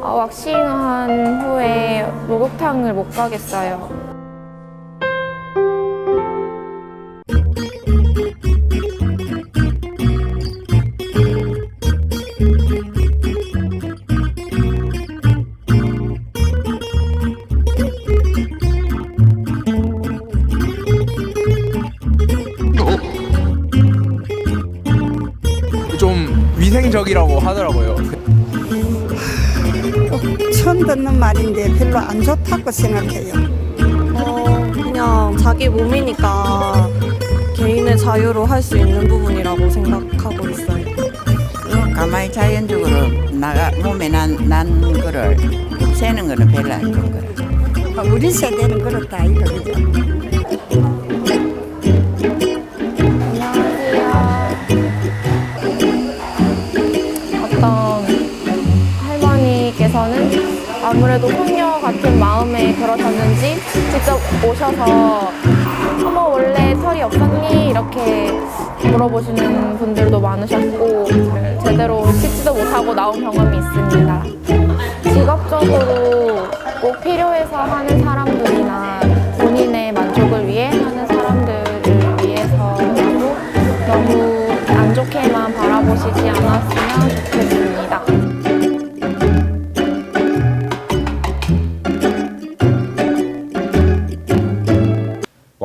아, 왁싱한 후에 목욕탕을 못 가겠어요. 좀 위생적이라고 하더라고요. 처음 듣는 말인데 별로 안 좋다고 생각해요. 어, 그냥 자기 몸이니까 개인의 자유로 할 수 있는 부분이라고 생각하고 있어요. 어, 가만히 자연적으로 나가 몸에 난, 난 거를 세는 거는 별로 안 좋은 거라. 우리 세대는 그렇다 이거 그죠? 아무래도 손녀 같은 마음에 그러셨는지 직접 오셔서 어머 원래 털이 없었니? 이렇게 물어보시는 분들도 많으셨고 제대로 씻지도 못하고 나온 경험이 있습니다. 직업적으로 꼭 필요해서 하는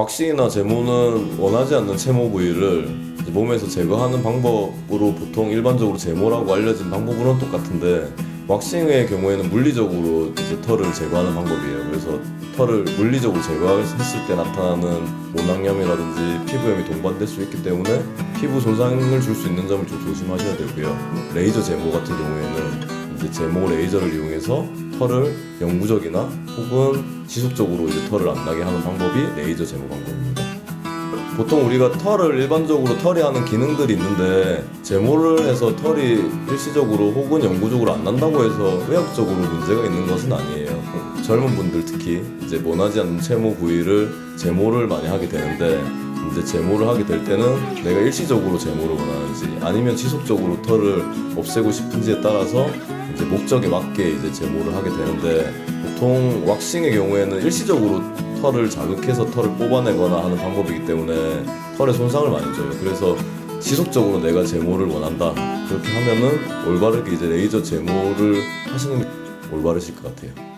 왁싱이나 제모는 원하지 않는 채모 부위를 몸에서 제거하는 방법으로 보통 일반적으로 제모라고 알려진 방법으로는 똑같은데 왁싱의 경우에는 물리적으로 이제 털을 제거하는 방법이에요. 그래서 털을 물리적으로 제거했을 때 나타나는 모낭염이라든지 피부염이 동반될 수 있기 때문에 피부 손상을 줄 수 있는 점을 좀 조심하셔야 되고요. 레이저 제모 같은 경우에는 이제 제모 레이저를 이용해서 털을 영구적이나 혹은 지속적으로 이제 털을 안 나게 하는 방법이 레이저 제모 방법입니다. 보통 우리가 털을 일반적으로 털이 하는 기능들이 있는데 제모를 해서 털이 일시적으로 혹은 영구적으로 안 난다고 해서 의학적으로 문제가 있는 것은 아니에요. 젊은 분들 특히 이제 원하지 않는 채모 부위를 제모를 많이 하게 되는데 이제 제모를 하게 될 때는 내가 일시적으로 제모를 원하는지 아니면 지속적으로 털을 없애고 싶은지에 따라서 이제 목적에 맞게 이제 제모를 하게 되는데 보통 왁싱의 경우에는 일시적으로 털을 자극해서 털을 뽑아내거나 하는 방법이기 때문에 털에 손상을 많이 줘요. 그래서 지속적으로 내가 제모를 원한다 그렇게 하면은 올바르게 이제 레이저 제모를 하시는 게 올바르실 것 같아요.